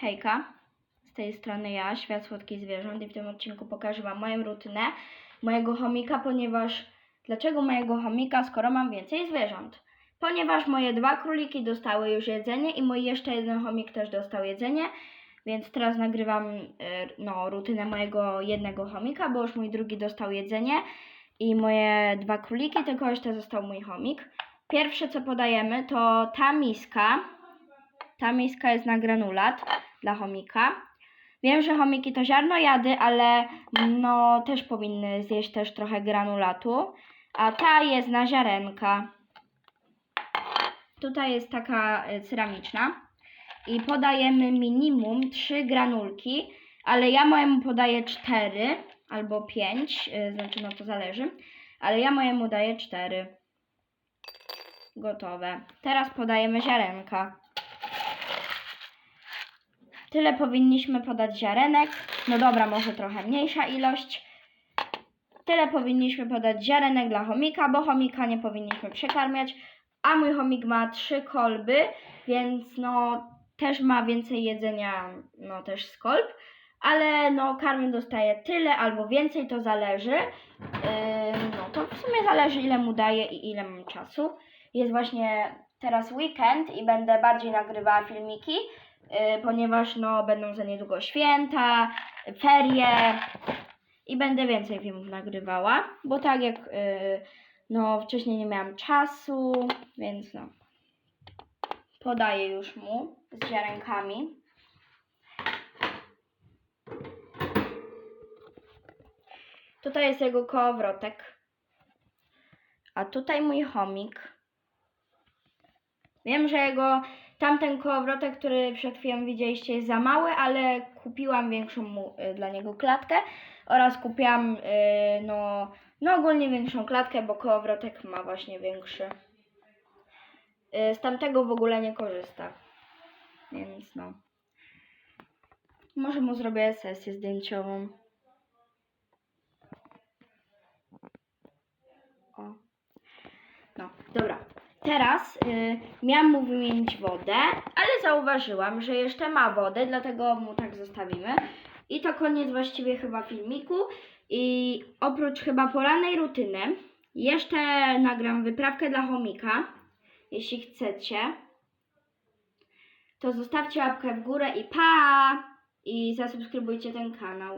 Hejka, z tej strony ja, Świat Słodkich Zwierząt i w tym odcinku pokażę Wam moją rutynę mojego chomika, ponieważ... Dlaczego mojego chomika, skoro mam więcej zwierząt? Ponieważ moje dwa króliki dostały już jedzenie i mój jeszcze jeden chomik też dostał jedzenie, więc teraz nagrywam e, no, rutynę mojego jednego chomika, bo już mój drugi dostał jedzenie i moje dwa króliki, tylko jeszcze został mój chomik. Pierwsze co podajemy to ta miska, ta miska jest na granulat dla chomika. Wiem, że chomiki to ziarnojady, ale no też powinny zjeść też trochę granulatu. A ta jest na ziarenka. Tutaj jest taka y, ceramiczna. I podajemy minimum 3 granulki, ale ja mojemu podaję 4 albo 5, znaczy no to zależy. Ale ja mojemu daję 4. Gotowe. Teraz podajemy ziarenka. Tyle powinniśmy podać ziarenek. No dobra, może trochę mniejsza ilość. Tyle powinniśmy podać ziarenek dla chomika, bo chomika nie powinniśmy przekarmiać. A mój chomik ma trzy kolby, więc no też ma więcej jedzenia, no też z kolb. Ale no karmy dostaje tyle albo więcej, to zależy. Yy, no to w sumie zależy ile mu daję i ile mam czasu. Jest właśnie teraz weekend i będę bardziej nagrywała filmiki, ponieważ no będą za niedługo święta, ferie i będę więcej filmów nagrywała, bo tak jak yy, no wcześniej nie miałam czasu, więc no podaję już mu z ziarenkami. Tutaj jest jego kołowrotek. A tutaj mój chomik. Wiem, że jego tamten kołowrotek, który przed chwilą widzieliście, jest za mały, ale kupiłam większą mu, y, dla niego klatkę oraz kupiłam y, no, no ogólnie większą klatkę, bo kołowrotek ma właśnie większy. Y, z tamtego w ogóle nie korzysta. Więc no. Może mu zrobię sesję zdjęciową. O. No, dobra. Teraz y, miałam mu wymienić wodę, ale zauważyłam, że jeszcze ma wodę, dlatego mu tak zostawimy. I to koniec właściwie chyba filmiku. I oprócz chyba porannej rutyny, jeszcze nagram wyprawkę dla chomika. Jeśli chcecie, to zostawcie łapkę w górę i pa! I zasubskrybujcie ten kanał.